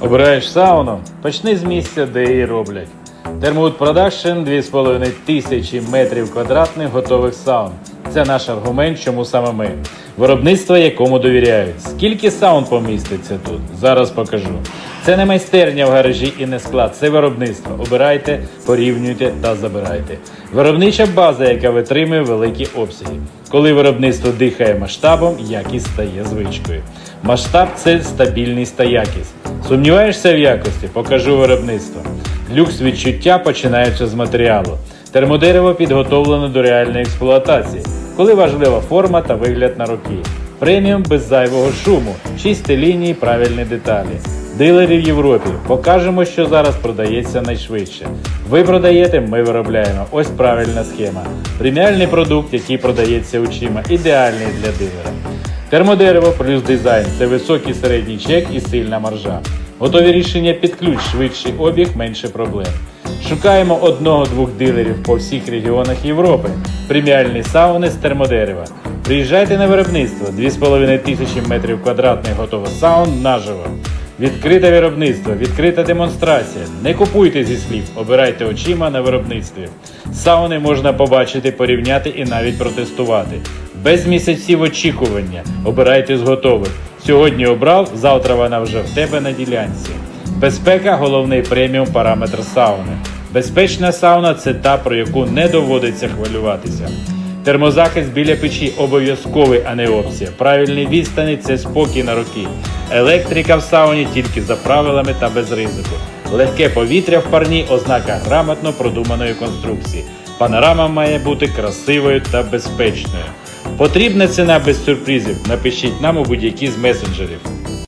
Обираєш сауну? Почни з місця, де її роблять. Термоут Production 2,5 тисячі метрів квадратних готових саун. Це наш аргумент, чому саме ми. Виробництво, якому довіряють. Скільки саун поміститься тут? Зараз покажу. Це не майстерня в гаражі і не склад, це виробництво. Обирайте, порівнюйте та забирайте. Виробнича база, яка витримує великі обсяги. Коли виробництво дихає масштабом, якість стає звичкою. Масштаб це стабільність та якість. Сумніваєшся в якості? Покажу виробництво. Люкс відчуття починається з матеріалу. Термодерево підготовлено до реальної експлуатації, коли важлива форма та вигляд на роки. Преміум без зайвого шуму, чисті лінії, правильні деталі. Дилери в Європі. Покажемо, що зараз продається найшвидше. Ви продаєте, ми виробляємо. Ось правильна схема. Преміальний продукт, який продається очима, ідеальний для дилера. Термодерево плюс дизайн це високий середній чек і сильна маржа. Готові рішення під ключ, швидший обіг, менше проблем. Шукаємо одного-двох дилерів по всіх регіонах Європи. Преміальні сауни з термодерева. Приїжджайте на виробництво 2,5 тисячі метрів квадратних готовий саун наживо. Відкрите виробництво, відкрита демонстрація. Не купуйте зі слів, обирайте очима на виробництві. Сауни можна побачити, порівняти і навіть протестувати. Без місяців очікування. Обирайте з готових. Сьогодні обрав, завтра вона вже в тебе на ділянці. Безпека головний преміум параметр сауни. Безпечна сауна це та, про яку не доводиться хвилюватися. Термозахист біля печі обов'язковий, а не опція. Правильні відстані це спокій на роки. Електрика в сауні тільки за правилами та без ризику. Легке повітря в парні ознака грамотно продуманої конструкції. Панорама має бути красивою та безпечною. Потрібна ціна без сюрпризів. Напишіть нам у будь-який з месенджерів.